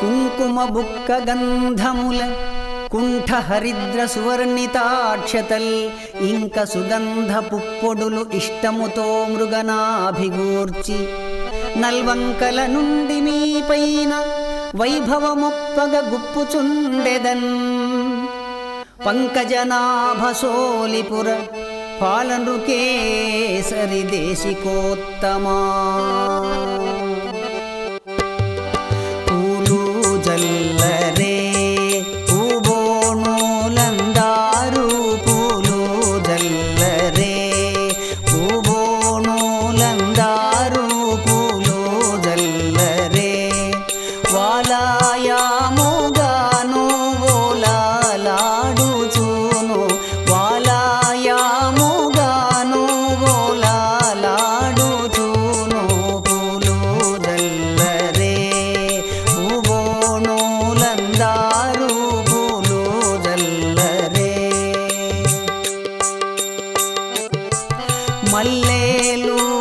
కుంకుమ బుక్క గంధముల కుంఠ హరిద్ర సువర్ణితాక్షతల్ ఇంక సుగంధ పుప్పొడులు ఇష్టముతో మృగనాభిగూర్చి నల్వంకల నుండి మీపైన వైభవముప్పగ గుప్పుచుండెదన్ పంకజనాభసోలిపుర పాలనుకేసరి దేశికోత్తమా நல்ல aleluya.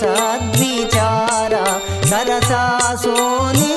सद्विचारा सरसा सोनि